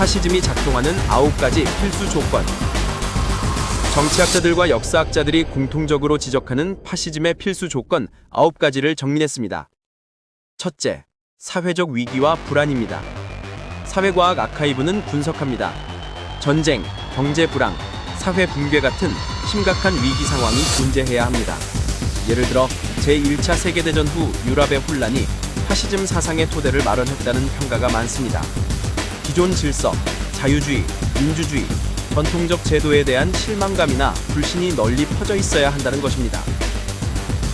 파시즘이 작동하는 아홉 가지 필수 조건. 정치학자들과 역사학자들이 공통적으로 지적하는 파시즘의 필수 조건 아홉 가지를 정리했습니다. 첫째, 사회적 위기와 불안입니다. 사회과학 아카이브는 분석합니다. 전쟁, 경제 불황, 사회 붕괴 같은 심각한 위기 상황이 존재해야 합니다. 예를 들어 제1차 세계대전 후 유럽의 혼란이 파시즘 사상의 토대를 마련했다는 평가가 많습니다. 기존 질서, 자유주의, 민주주의, 전통적 제도에 대한 실망감이나 불신이 널리 퍼져 있어야 한다는 것입니다.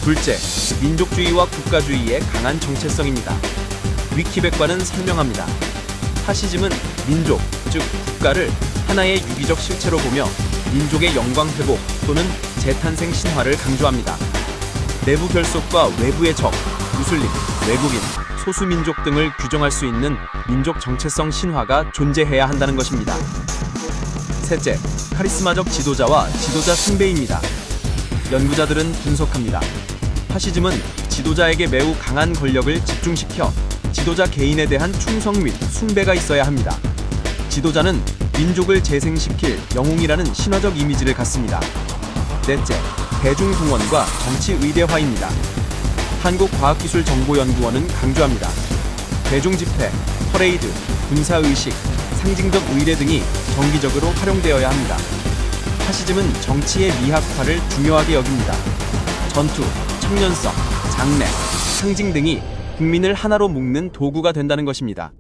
둘째, 민족주의와 국가주의의 강한 정체성입니다. 위키백과는 설명합니다. 파시즘은 민족, 즉 국가를 하나의 유기적 실체로 보며 민족의 영광 회복 또는 재탄생 신화를 강조합니다. 내부 결속과 외부의 적, 무슬림, 외국인, 소수민족 등을 규정할 수 있는 민족 정체성 신화가 존재해야 한다는 것입니다. 셋째, 카리스마적 지도자와 지도자 숭배입니다. 연구자들은 분석합니다. 파시즘은 지도자에게 매우 강한 권력을 집중시켜 지도자 개인에 대한 충성 및 숭배가 있어야 합니다. 지도자는 민족을 재생시킬 영웅이라는 신화적 이미지를 갖습니다. 넷째, 대중동원과 정치 의대화입니다. 한국과학기술정보연구원은 강조합니다. 대중집회, 퍼레이드, 군사의식, 상징적 의례 등이 정기적으로 활용되어야 합니다. 파시즘은 정치의 미학화를 중요하게 여깁니다. 전투, 청년성, 장래, 상징 등이 국민을 하나로 묶는 도구가 된다는 것입니다.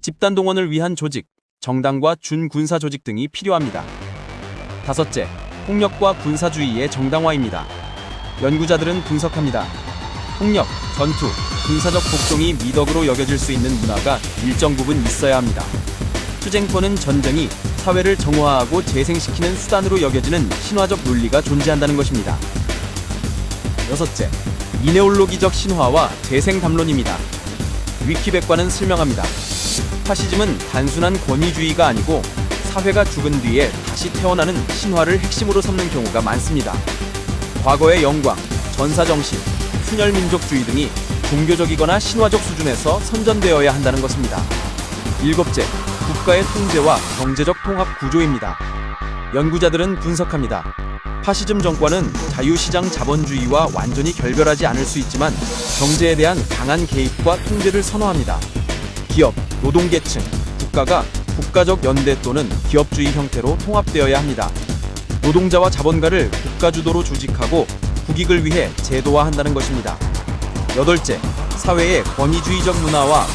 집단 동원을 위한 조직, 정당과 준군사 조직 등이 필요합니다. 다섯째, 폭력과 군사주의의 정당화입니다. 연구자들은 분석합니다. 폭력, 전투, 군사적 복종이 미덕으로 여겨질 수 있는 문화가 일정 부분 있어야 합니다. 투쟁권은 전쟁이 사회를 정화하고 재생시키는 수단으로 여겨지는 신화적 논리가 존재한다는 것입니다. 여섯째, 이데올로기적 신화와 재생 담론입니다. 위키백과는 설명합니다. 파시즘은 단순한 권위주의가 아니고 사회가 죽은 뒤에 다시 태어나는 신화를 핵심으로 삼는 경우가 많습니다. 과거의 영광, 전사정신, 순혈민족주의 등이 종교적이거나 신화적 수준에서 선전되어야 한다는 것입니다. 일곱째, 국가의 통제와 경제적 통합 구조입니다. 연구자들은 분석합니다. 파시즘 정권은 자유시장 자본주의와 완전히 결별하지 않을 수 있지만 경제에 대한 강한 개입과 통제를 선호합니다. 기업, 노동계층, 국가가 국가적 연대 또는 기업주의 형태로 통합되어야 합니다. 노동자와 자본가를 국가 주도로 조직하고 국익을 위해 제도화한다는 것입니다. 여덟째, 사회의 권위주의적 문화와